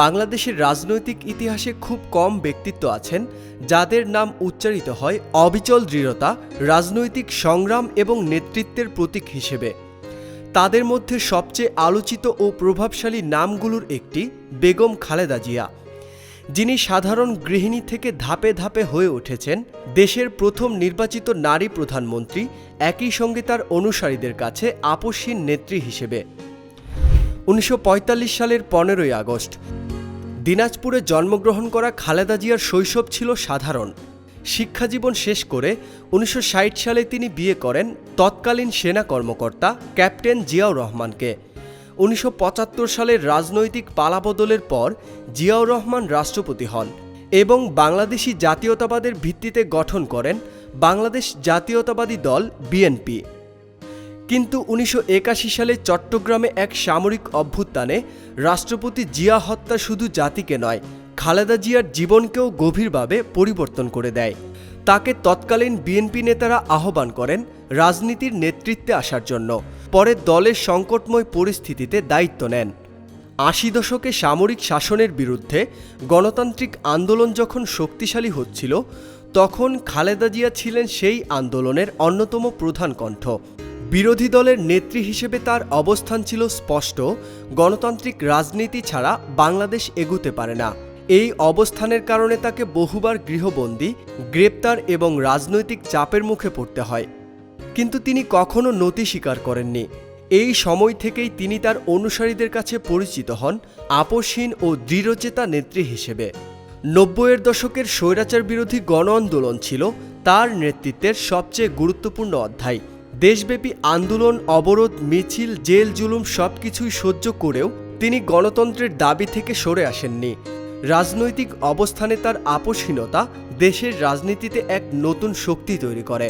বাংলাদেশের রাজনৈতিক ইতিহাসে খুব কম ব্যক্তিত্ব আছেন, যাদের নাম উচ্চারিত হয় অবিচল দৃঢ়তা, রাজনৈতিক সংগ্রাম এবং নেতৃত্বের প্রতীক হিসেবে। তাদের মধ্যে সবচেয়ে আলোচিত ও প্রভাবশালী নামগুলোর একটি বেগম খালেদা জিয়া। যিনি সাধারণ গৃহিণী থেকে ধাপে ধাপে হয়ে উঠেছেন, দেশের প্রথম নির্বাচিত নারী প্রধানমন্ত্রী, একই সঙ্গে তার অনুসারীদের কাছে আপসহীন নেত্রী হিসেবে। উনিশশো পঁয়তাল্লিশ সালের পনেরোই আগস্ট। দিনাজপুরে জন্মগ্রহণ করা খালেদা জিয়ার শৈশব ছিল সাধারণ। শিক্ষাজীবন শেষ করে উনিশশো ষাট সালে তিনি বিয়ে করেন তৎকালীন সেনা কর্মকর্তা ক্যাপ্টেন জিয়াউর রহমানকে। উনিশশো পঁচাত্তর সালের রাজনৈতিক পালাবদলের পর জিয়াউর রহমান রাষ্ট্রপতি হন এবং বাংলাদেশি জাতীয়তাবাদের ভিত্তিতে গঠন করেন বাংলাদেশ জাতীয়তাবাদী দল বিএনপি। কিন্তু উনিশশো একাশি সালে চট্টগ্রামে এক সামরিক অভ্যুত্থানে রাষ্ট্রপতি জিয়া হত্যা শুধু জাতিকে নয়, খালেদা জিয়ার জীবনকেও গভীরভাবে পরিবর্তন করে দেয়। তাকে তৎকালীন বিএনপি নেতারা আহ্বান করেন রাজনীতির নেতৃত্বে আসার জন্য, পরে দলের সংকটময় পরিস্থিতিতে দায়িত্ব নেন। আশি দশকে সামরিক শাসনের বিরুদ্ধে গণতান্ত্রিক আন্দোলন যখন শক্তিশালী হচ্ছিল, তখন খালেদা জিয়া ছিলেন সেই আন্দোলনের অন্যতম প্রধান কণ্ঠ। বিরোধী দলের নেত্রী হিসেবে তার অবস্থান ছিল স্পষ্ট। গণতান্ত্রিক রাজনীতি ছাড়া বাংলাদেশ এগুতে পারে না। এই অবস্থানের কারণে তাকে বহুবার গৃহবন্দী, গ্রেপ্তার এবং রাজনৈতিক চাপের মুখে পড়তে হয়। কিন্তু তিনি কখনো নতি স্বীকার করেননি। এই সময় থেকেই তিনি তার অনুসারীদের কাছে পরিচিত হন আপসহীন ও দৃঢ়চেতা নেত্রী হিসেবে। নব্বইয়ের দশকের স্বৈরাচার বিরোধী গণ আন্দোলন ছিল তার নেতৃত্বের সবচেয়ে গুরুত্বপূর্ণ অধ্যায়। দেশব্যাপী আন্দোলন, অবরোধ, মিছিল, জেল, জুলুম সবকিছুই সহ্য করেও তিনি গণতন্ত্রের দাবি থেকে সরে আসেননি। রাজনৈতিক অবস্থানে তার আপসহীনতা দেশের রাজনীতিতে এক নতুন শক্তি তৈরি করে,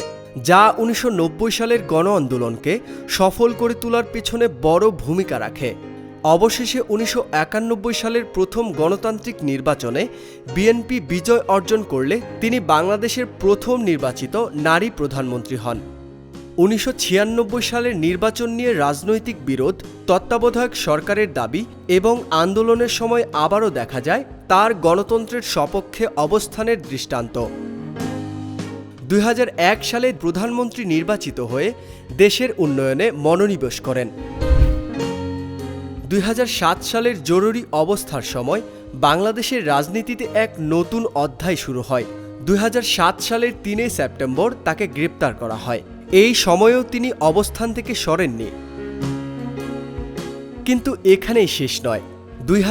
যা উনিশশো নব্বই সালের গণ আন্দোলনকে সফল করে তোলার পেছনে বড় ভূমিকা রাখে। অবশেষে উনিশশো একানব্বই সালের প্রথম গণতান্ত্রিক নির্বাচনে বিএনপি বিজয় অর্জন করলে তিনি বাংলাদেশের প্রথম নির্বাচিত নারী প্রধানমন্ত্রী হন। উনিশশো ছিয়ানব্বই সালের নির্বাচন নিয়ে রাজনৈতিক বিরোধ, তত্ত্বাবধায়ক সরকারের দাবি এবং আন্দোলনের সময় আবারও দেখা যায় তার গণতন্ত্রের সপক্ষে অবস্থানের দৃষ্টান্ত। দুই হাজার এক সালে প্রধানমন্ত্রী নির্বাচিত হয়ে দেশের উন্নয়নে মনোনিবেশ করেন। দুই হাজার সাত সালের জরুরি অবস্থার সময় বাংলাদেশের রাজনীতিতে এক নতুন অধ্যায় শুরু হয়। দুই হাজার সাত সালের তিনই সেপ্টেম্বর তাকে গ্রেপ্তার করা হয়। এই সময়েও তিনি অবস্থান থেকে সরেননি। কিন্তু এখানেই শেষ নয়। দুই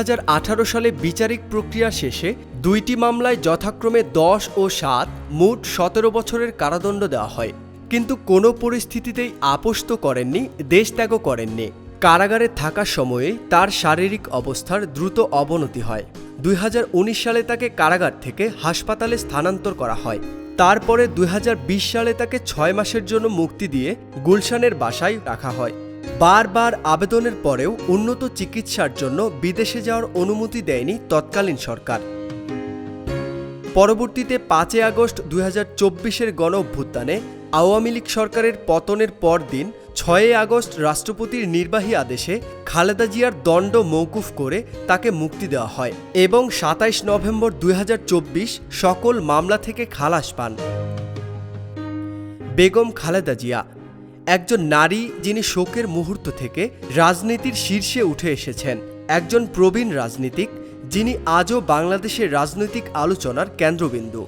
সালে বিচারিক প্রক্রিয়া শেষে দুইটি মামলায় যথাক্রমে দশ ও সাত মোট সতেরো বছরের কারাদণ্ড দেওয়া হয়। কিন্তু কোনো পরিস্থিতিতেই আপোষ তো করেননি দেশত্যাগও করেননি। কারাগারে থাকার সময়ে তার শারীরিক অবস্থার দ্রুত অবনতি হয়। দুই হাজার উনিশ সালে তাকে কারাগার থেকে হাসপাতালে স্থানান্তর করা হয়। তারপরে দুই হাজার বিশ সালে তাকে ছয় মাসের জন্য মুক্তি দিয়ে গুলশানের বাসায় রাখা হয়। বারবার আবেদনের পরেও উন্নত চিকিৎসার জন্য বিদেশে যাওয়ার অনুমতি দেয়নি তৎকালীন সরকার। পরবর্তীতে পাঁচই আগস্ট দুই হাজার চব্বিশের গণ অভ্যুত্থানে আওয়ামী লীগ সরকারের পতনের পর দিন ছয়ই আগস্ট রাষ্ট্রপতির নির্বাহী আদেশে খালেদা জিয়ার দণ্ড মৌকুফ করে তাকে মুক্তি দেওয়া হয় এবং সাতাইশ নভেম্বর দুই হাজার চব্বিশ সকল মামলা থেকে খালাস পান। বেগম খালেদা জিয়া, একজন নারী যিনি শোকের মুহূর্ত থেকে রাজনীতির শীর্ষে উঠে এসেছেন, একজন প্রবীণ রাজনীতিক যিনি আজও বাংলাদেশের রাজনৈতিক আলোচনার কেন্দ্রবিন্দু।